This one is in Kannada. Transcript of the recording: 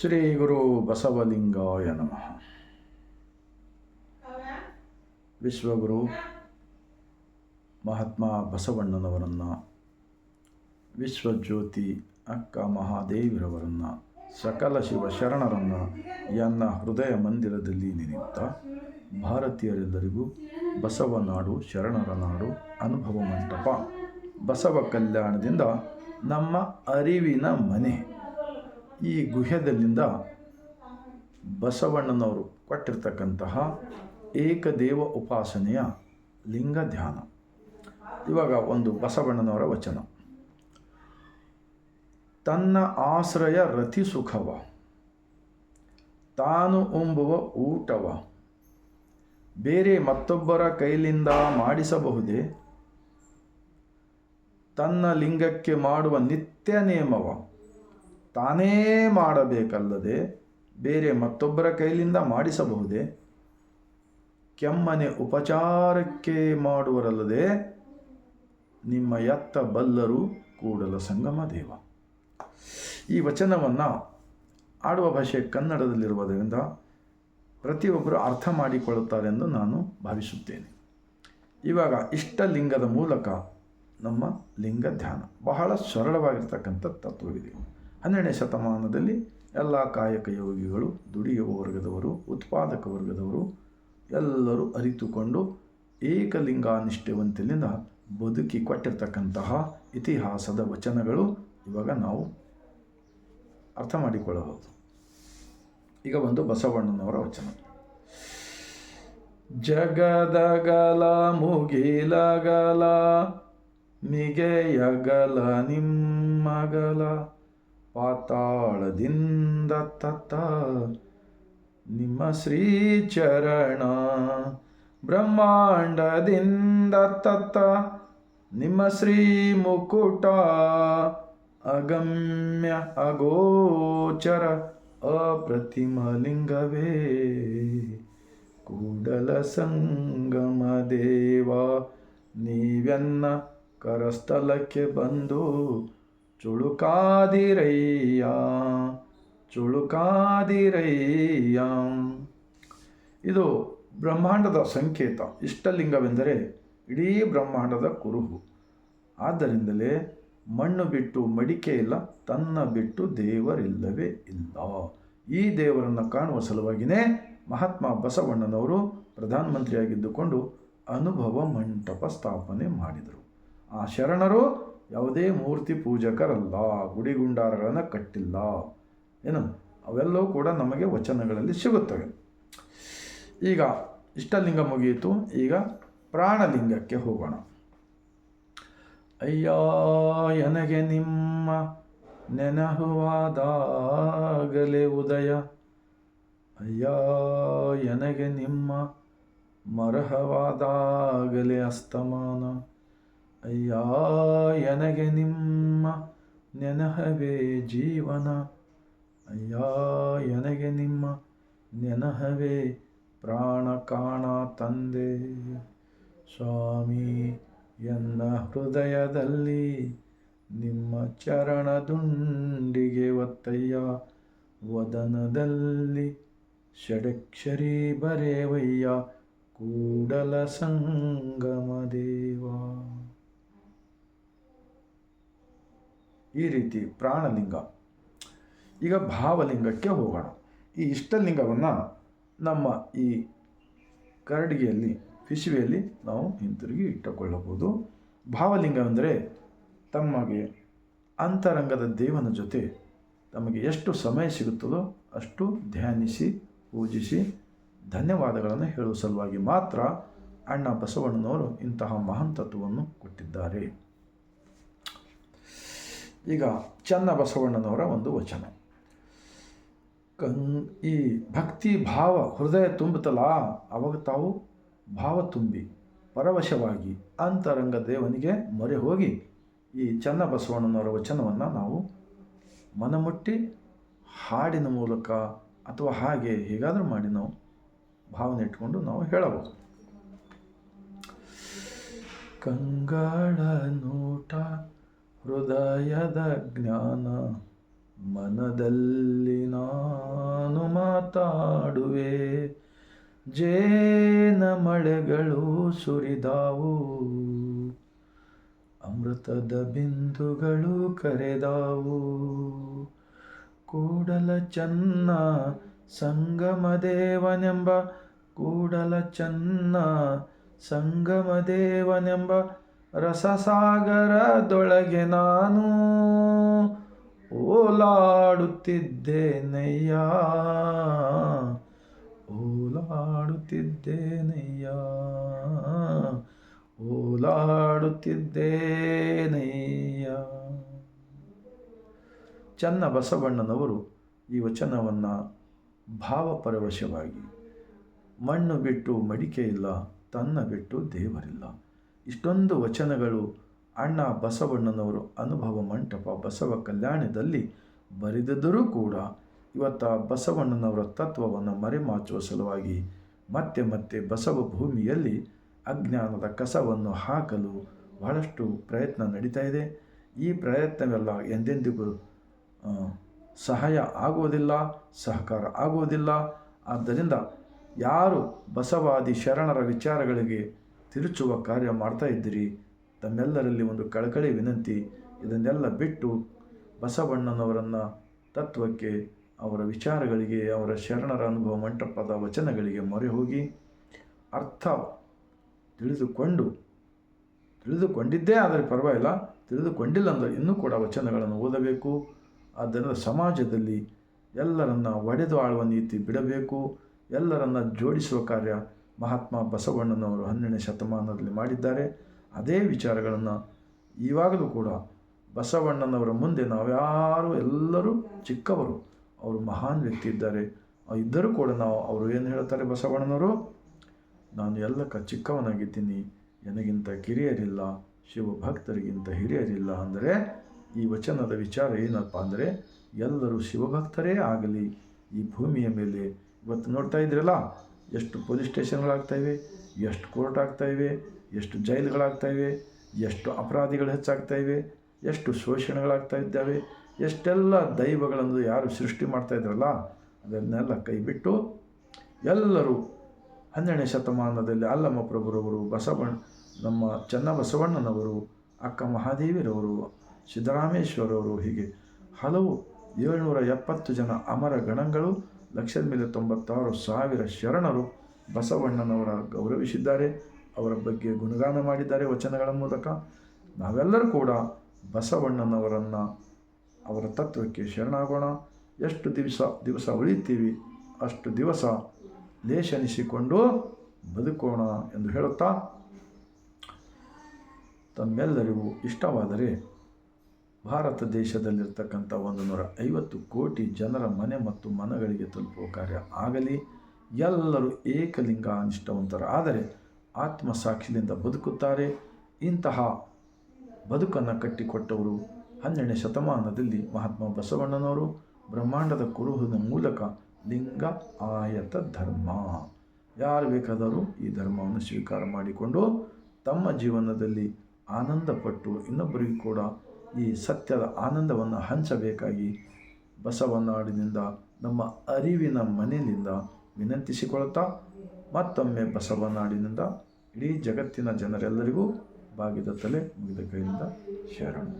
ಶ್ರೀ ಗುರು ಬಸವಲಿಂಗಾಯ ನಮಃ. ವಿಶ್ವಗುರು ಮಹಾತ್ಮ ಬಸವಣ್ಣನವರನ್ನು, ವಿಶ್ವಜ್ಯೋತಿ ಅಕ್ಕ ಮಹಾದೇವಿರವರನ್ನು, ಸಕಲ ಶಿವ ಶರಣರನ್ನು ಎನ್ನ ಹೃದಯ ಮಂದಿರದಲ್ಲಿ ನಿಂತ ಭಾರತೀಯರೆಲ್ಲರಿಗೂ ಬಸವ ನಾಡು, ಶರಣರ ನಾಡು, ಅನುಭವ ಮಂಟಪ, ಬಸವ ಕಲ್ಯಾಣದಿಂದ ನಮ್ಮ ಅರಿವಿನ ಮನೆ. ಈ ಗುಹ್ಯದಲ್ಲಿಂದ ಬಸವಣ್ಣನವರು ಕೊಟ್ಟಿರ್ತಕ್ಕಂತಹ ಏಕದೇವ ಉಪಾಸನೆಯ ಲಿಂಗ ಧ್ಯಾನ. ಇವಾಗ ಒಂದು ಬಸವಣ್ಣನವರ ವಚನ. ತನ್ನ ಆಶ್ರಯ ರತಿ ಸುಖವ, ತಾನು ಉಂಬುವ ಊಟವ, ಬೇರೆ ಮತ್ತೊಬ್ಬರ ಕೈಲಿಂದ ಮಾಡಿಸಬಹುದೇ? ತನ್ನ ಲಿಂಗಕ್ಕೆ ಮಾಡುವ ನಿತ್ಯ ನೇಮವ ತಾನೇ ಮಾಡಬೇಕಲ್ಲದೆ ಬೇರೆ ಮತ್ತೊಬ್ಬರ ಕೈಲಿಂದ ಮಾಡಿಸಬಹುದೇ? ಕೆಮ್ಮನೆ ಉಪಚಾರಕ್ಕೆ ಮಾಡುವರಲ್ಲದೆ ನಿಮ್ಮ ಎತ್ತ ಬಲ್ಲರು ಕೂಡಲ ಸಂಗಮ ದೇವ. ಈ ವಚನವನ್ನು ಆಡುವ ಭಾಷೆ ಕನ್ನಡದಲ್ಲಿರುವುದರಿಂದ ಪ್ರತಿಯೊಬ್ಬರು ಅರ್ಥ ಮಾಡಿಕೊಳ್ಳುತ್ತಾರೆಂದು ನಾನು ಭಾವಿಸುತ್ತೇನೆ. ಇವಾಗ ಇಷ್ಟಲಿಂಗದ ಮೂಲಕ ನಮ್ಮ ಲಿಂಗ ಧ್ಯಾನ ಬಹಳ ಸರಳವಾಗಿರ್ತಕ್ಕಂಥ ತತ್ವವಿದೆ. ಹನ್ನೆರಡನೇ ಶತಮಾನದಲ್ಲಿ ಎಲ್ಲ ಕಾಯಕ ಯೋಗಿಗಳು ದುಡಿಯುವ ವರ್ಗದವರು, ಉತ್ಪಾದಕ ವರ್ಗದವರು ಎಲ್ಲರೂ ಅರಿತುಕೊಂಡು ಏಕಲಿಂಗಾನಿಷ್ಠೆವಂತಿನಿಂದ ಬದುಕಿ ಕೊಟ್ಟಿರ್ತಕ್ಕಂತಹ ಇತಿಹಾಸದ ವಚನಗಳು ಇವಾಗ ನಾವು ಅರ್ಥ ಮಾಡಿಕೊಳ್ಳಬಹುದು. ಈಗ ಒಂದು ಬಸವಣ್ಣನವರ ವಚನ. ಜಗದಗಲ ಮುಗಿಲಗಲ ಮಿಗೆಯಗಲ ನಿಮ್ಮಗಲ. ಪಾತಾಳದಿಂದ ತತ್ತ ನಿಮ್ಮ ಶ್ರೀಚರಣ ಬ್ರಹ್ಮಾಂಡದಿಂದ ತತ್ತ ನಿಮ್ಮ ಶ್ರೀ ಮುಕುಟ ಅಗಮ್ಯ ಅಗೋಚರ ಅಪ್ರತಿಮ ಲಿಂಗವೇ ಕೂಡಲ ಸಂಗಮ ದೇವ, ನೀವೆನ್ನ ಕರಸ್ಥಲಕ್ಕೆ ಬಂದು ಚುಳುಕಾದಿರಯ್ಯ ಚುಳುಕಾದಿರಯ್ಯ. ಇದು ಬ್ರಹ್ಮಾಂಡದ ಸಂಕೇತ. ಇಷ್ಟಲಿಂಗವೆಂದರೆ ಇಡೀ ಬ್ರಹ್ಮಾಂಡದ ಕುರುಹು. ಆದ್ದರಿಂದಲೇ ಮಣ್ಣು ಬಿಟ್ಟು ಮಡಿಕೆ ಇಲ್ಲ, ತನ್ನ ಬಿಟ್ಟು ದೇವರಿಲ್ಲವೇ ಇಲ್ಲ. ಈ ದೇವರನ್ನು ಕಾಣುವ ಸಲುವಾಗಿಯೇ ಮಹಾತ್ಮ ಬಸವಣ್ಣನವರು ಪ್ರಧಾನಮಂತ್ರಿಯಾಗಿದ್ದುಕೊಂಡು ಅನುಭವ ಮಂಟಪ ಸ್ಥಾಪನೆ ಮಾಡಿದರು. ಆ ಶರಣರು ಯಾವುದೇ ಮೂರ್ತಿ ಪೂಜಕರಲ್ಲ ಗುಡಿಗುಂಡಾರಗಳನ್ನು ಕಟ್ಟಿಲ್ಲ ಏನು ಅವೆಲ್ಲವೂ ಕೂಡ ನಮಗೆ ವಚನಗಳಲ್ಲಿ ಸಿಗುತ್ತವೆ. ಈಗ ಇಷ್ಟಲಿಂಗ ಮುಗಿಯಿತು. ಈಗ ಪ್ರಾಣಲಿಂಗಕ್ಕೆ ಹೋಗೋಣ. ಅಯ್ಯ ನನಗೆ ನಿಮ್ಮ ನೆನಹುವಾದಾಗಲೇ ಉದಯ? ಅಯ್ಯ ನನಗೆ ನಿಮ್ಮ ಮರಹವಾದಾಗಲೇ ಅಸ್ತಮಾನ? ಅಯ್ಯ, ಎನಗೆ ನಿಮ್ಮ ನೆನಹವೇ ಜೀವನ? ಅಯ್ಯ, ಎನಗೆ ನಿಮ್ಮ ನೆನಹವೇ ಪ್ರಾಣ ಕಾಣ ತಂದೆ? ಸ್ವಾಮಿ, ಎನ್ನ ಹೃದಯದಲ್ಲಿ ನಿಮ್ಮ ಚರಣದುಂಡಿಗೆ ಒತ್ತಯ್ಯ? ವದನದಲ್ಲಿ ಷಡಕ್ಷರಿ ಬರೆವಯ್ಯ? ಕೂಡಲ ಸಂಗಮ ದೇವ? ಈ ರೀತಿ ಪ್ರಾಣಲಿಂಗ. ಈಗ ಭಾವಲಿಂಗಕ್ಕೆ ಹೋಗೋಣ. ಈ ಇಷ್ಟಲಿಂಗವನ್ನು ನಮ್ಮ ಈ ಕರಡಿಗೆಯಲ್ಲಿ ಪಿಶುವೆಯಲ್ಲಿ ನಾವು ಹಿಂತಿರುಗಿ ಇಟ್ಟುಕೊಳ್ಳಬಹುದು. ಭಾವಲಿಂಗ ಅಂದರೆ ತಮಗೆ ಅಂತರಂಗದ ದೇವನ ಜೊತೆ ತಮಗೆ ಎಷ್ಟು ಸಮಯ ಸಿಗುತ್ತದೋ ಅಷ್ಟು ಧ್ಯಾನಿಸಿ, ಪೂಜಿಸಿ, ಧನ್ಯವಾದಗಳನ್ನು ಹೇಳುವ ಸಲುವಾಗಿ ಮಾತ್ರ ಅಣ್ಣ ಬಸವಣ್ಣನವರು ಇಂತಹ ಮಹಾನ್ ಕೊಟ್ಟಿದ್ದಾರೆ. ಈಗ ಚನ್ನ ಬಸವಣ್ಣನವರ ಒಂದು ವಚನ. ಕಂ ಈ ಭಕ್ತಿ ಭಾವ ಹೃದಯ ತುಂಬುತ್ತಲ್ಲ ಅವಾಗ ತಾವು ಭಾವ ತುಂಬಿ, ಪರವಶವಾಗಿ ಅಂತರಂಗ ದೇವನಿಗೆ ಮೊರೆ ಹೋಗಿ ಈ ಚನ್ನ ಬಸವಣ್ಣನವರ ವಚನವನ್ನು ನಾವು ಮನಮುಟ್ಟಿ ಹಾಡಿನ ಮೂಲಕ ಅಥವಾ ಹಾಗೆ ಹೇಗಾದರೂ ಮಾಡಿ ನಾವು ಭಾವನೆ ಇಟ್ಕೊಂಡು ನಾವು ಹೇಳಬಹುದು. ಕಂಗಳ ನೋಟ ಹೃದಯದ ಜ್ಞಾನ ಮನದಲ್ಲಿ ನಾನು ಮಾತಾಡುವೆ. ಜೇನ ಮಳೆಗಳು ಸುರಿದಾವು. ಅಮೃತದ ಬಿಂದುಗಳು ಕರೆದಾವು. ಕೂಡಲ ಚನ್ನ ಸಂಗಮದೇವನೆಂಬ ಕೂಡಲ ಚನ್ನ ಸಂಗಮದೇವನೆಂಬ ರಸಸಾಗರದೊಳಗೆ ನಾನು ಓಲಾಡುತ್ತಿದ್ದೇನಯ್ಯ? ಓಲಾಡುತ್ತಿದ್ದೇನಯ್ಯ? ಓಲಾಡುತ್ತಿದ್ದೇನಯ್ಯ? ಚನ್ನ ಬಸವಣ್ಣನವರು ಈ ವಚನವನ್ನು ಭಾವಪರವಶವಾಗಿ, ಮಣ್ಣು ಬಿಟ್ಟು ಮಡಿಕೆ ಇಲ್ಲ ತನ್ನ ಬಿಟ್ಟು ದೇವರಿಲ್ಲ. ಇಷ್ಟೊಂದು ವಚನಗಳು ಅಣ್ಣ ಬಸವಣ್ಣನವರು ಅನುಭವ ಮಂಟಪ ಬಸವ ಕಲ್ಯಾಣದಲ್ಲಿ ಬರೆದಿದ್ದರೂ ಕೂಡ ಇವತ್ತ ಬಸವಣ್ಣನವರ ತತ್ವವನ್ನು ಮರೆಮಾಚುವ ಸಲುವಾಗಿ ಮತ್ತೆ ಮತ್ತೆ ಬಸವ ಭೂಮಿಯಲ್ಲಿ ಅಜ್ಞಾನದ ಕಸವನ್ನು ಹಾಕಲು ಬಹಳಷ್ಟು ಪ್ರಯತ್ನ ನಡೀತಾ ಇದೆ. ಈ ಪ್ರಯತ್ನವೆಲ್ಲ ಎಂದೆಂದಿಗೂ ಸಹಾಯ ಆಗುವುದಿಲ್ಲ, ಸಹಕಾರ ಆಗುವುದಿಲ್ಲ. ಆದ್ದರಿಂದ ಯಾರು ಬಸವಾದಿ ಶರಣರ ವಿಚಾರಗಳಿಗೆ ತಿರುಚುವ ಕಾರ್ಯ ಮಾಡ್ತಾ ಇದ್ದೀರಿ. ತಮ್ಮೆಲ್ಲರಲ್ಲಿ ಒಂದು ಕಳಕಳಿ ವಿನಂತಿ. ಇದನ್ನೆಲ್ಲ ಬಿಟ್ಟು ಬಸವಣ್ಣನವರನ್ನು ತತ್ವಕ್ಕೆ, ಅವರ ವಿಚಾರಗಳಿಗೆ, ಅವರ ಶರಣರ ಅನುಭವ ಮಂಟಪದ ವಚನಗಳಿಗೆ ಮೊರೆ ಹೋಗಿ ಅರ್ಥ ತಿಳಿದುಕೊಂಡು, ತಿಳಿದುಕೊಂಡಿದ್ದೇ ಆದರೆ ಪರವಾಗಿಲ್ಲ ತಿಳಿದುಕೊಂಡಿಲ್ಲ ಅಂದರೆ ಇನ್ನೂ ಕೂಡ ವಚನಗಳನ್ನು ಓದಬೇಕು. ಆದ್ದರಿಂದ ಸಮಾಜದಲ್ಲಿ ಎಲ್ಲರನ್ನ ಒಡೆದು ಆಳುವ ನೀತಿ ಬಿಡಬೇಕು. ಎಲ್ಲರನ್ನ ಜೋಡಿಸುವ ಕಾರ್ಯ ಮಹಾತ್ಮ ಬಸವಣ್ಣನವರು ಹನ್ನೆರಡನೇ ಶತಮಾನದಲ್ಲಿ ಮಾಡಿದ್ದಾರೆ. ಅದೇ ವಿಚಾರಗಳನ್ನು ಇವಾಗಲೂ ಕೂಡ ಬಸವಣ್ಣನವರ ಮುಂದೆ ನಾವ್ಯಾರು ಎಲ್ಲರೂ ಚಿಕ್ಕವರು, ಅವರು ಮಹಾನ್ ವ್ಯಕ್ತಿ ಇದ್ದಾರೆ. ಇದ್ದರೂ ಕೂಡ ನಾವು ಅವರು ಏನು ಹೇಳ್ತಾರೆ ಬಸವಣ್ಣನವರು? ನಾನು ಎಲ್ಲಕ್ಕ ಚಿಕ್ಕವನಾಗಿದ್ದೀನಿ ನನಗಿಂತ ಕಿರಿಯರಿಲ್ಲ, ಶಿವಭಕ್ತರಿಗಿಂತ ಹಿರಿಯರಿಲ್ಲ ಅಂದರೆ ಈ ವಚನದ ವಿಚಾರ ಏನಪ್ಪ ಅಂದರೆ ಎಲ್ಲರೂ ಶಿವಭಕ್ತರೇ ಆಗಲಿ, ಈ ಭೂಮಿಯ ಮೇಲೆ. ಇವತ್ತು ನೋಡ್ತಾ ಇದ್ರಲ್ಲ ಎಷ್ಟು ಪೊಲೀಸ್ ಸ್ಟೇಷನ್ಗಳಾಗ್ತಾಯಿವೆ ಎಷ್ಟು ಕೋರ್ಟ್ ಆಗ್ತಾಯಿವೆ ಎಷ್ಟು ಜೈಲುಗಳಾಗ್ತಾಯಿವೆ ಎಷ್ಟು ಅಪರಾಧಿಗಳು ಹೆಚ್ಚಾಗ್ತಾ ಇವೆ, ಎಷ್ಟು ಶೋಷಣೆಗಳಾಗ್ತಾ ಇದ್ದಾವೆ, ಎಷ್ಟೆಲ್ಲ ದೈವಗಳನ್ನು ಯಾರು ಸೃಷ್ಟಿ ಮಾಡ್ತಾ ಇದ್ದಾರಲ್ಲ, ಅದನ್ನೆಲ್ಲ ಕೈಬಿಟ್ಟು ಎಲ್ಲರೂ ಹನ್ನೆರಡನೇ ಶತಮಾನದಲ್ಲಿ ಅಲ್ಲಮ್ಮ ಪ್ರಭುರವರು, ಬಸವಣ್ಣ, ನಮ್ಮ ಚನ್ನಬಸವಣ್ಣನವರು, ಅಕ್ಕ ಮಹಾದೇವಿರವರು, ಸಿದ್ದರಾಮೇಶ್ವರವರು ಹೀಗೆ ಹಲವು ಏಳ್ನೂರ ಎಪ್ಪತ್ತು ಜನ ಅಮರ ಗಣಗಳು ಲಕ್ಷದ ಮೇಲೆ ತೊಂಬತ್ತಾರು ಸಾವಿರ ಶರಣರು ಬಸವಣ್ಣನವರ ಗೌರವಿಸಿದ್ದಾರೆ. ಅವರ ಬಗ್ಗೆ ಗುಣಗಾನ ಮಾಡಿದ್ದಾರೆ ವಚನಗಳ ಮೂಲಕ. ನಾವೆಲ್ಲರೂ ಕೂಡ ಬಸವಣ್ಣನವರನ್ನು ಅವರ ತತ್ವಕ್ಕೆ ಶರಣಾಗೋಣ. ಎಷ್ಟು ದಿವಸ ದಿವಸ ಉಳಿತೀವಿ, ಅಷ್ಟು ದಿವಸ ಲೇಷನಿಸಿಕೊಂಡು ಬದುಕೋಣ ಎಂದು ಹೇಳುತ್ತಾ ತಮ್ಮೆಲ್ಲರಿಗೂ ಇಷ್ಟವಾದರೆ ಭಾರತ ದೇಶದಲ್ಲಿರ್ತಕ್ಕಂಥ ಒಂದು ನೂರ ಐವತ್ತು ಕೋಟಿ ಜನರ ಮನೆ ಮತ್ತು ಮನಗಳಿಗೆ ತಲುಪುವ ಕಾರ್ಯ ಆಗಲಿ, ಎಲ್ಲರೂ ಏಕಲಿಂಗ ನಿಷ್ಠವಂತರಾದರೆ ಆತ್ಮಸಾಕ್ಷಿಯಿಂದ ಬದುಕುತ್ತಾರೆ. ಇಂತಹ ಬದುಕನ್ನು ಕಟ್ಟಿಕೊಟ್ಟವರು ಹನ್ನೆರಡನೇ ಶತಮಾನದಲ್ಲಿ ಮಹಾತ್ಮ ಬಸವಣ್ಣನವರು. ಬ್ರಹ್ಮಾಂಡದ ಕುರುಹದ ಮೂಲಕ ಲಿಂಗ ಆಯತ ಧರ್ಮ. ಯಾರು ಬೇಕಾದರೂ ಈ ಧರ್ಮವನ್ನು ಸ್ವೀಕಾರ ಮಾಡಿಕೊಂಡು ತಮ್ಮ ಜೀವನದಲ್ಲಿ ಆನಂದಪಟ್ಟು ಇನ್ನೊಬ್ಬರಿಗೂ ಕೂಡ ಈ ಸತ್ಯದ ಆನಂದವನ್ನು ಹಂಚಬೇಕಾಗಿ ಬಸವನಾಡಿನಿಂದ ನಮ್ಮ ಅರಿವಿನ ಮನೆಯಿಂದ ವಿನಂತಿಸಿಕೊಳ್ಳುತ್ತಾ ಮತ್ತೊಮ್ಮೆ ಬಸವನಾಡಿನಿಂದ ಇಡೀ ಜಗತ್ತಿನ ಜನರೆಲ್ಲರಿಗೂ ಬಾಗಿದ ತಲೆ ಮುಗಿದ ಕೈಯಿಂದ ಶರಣು.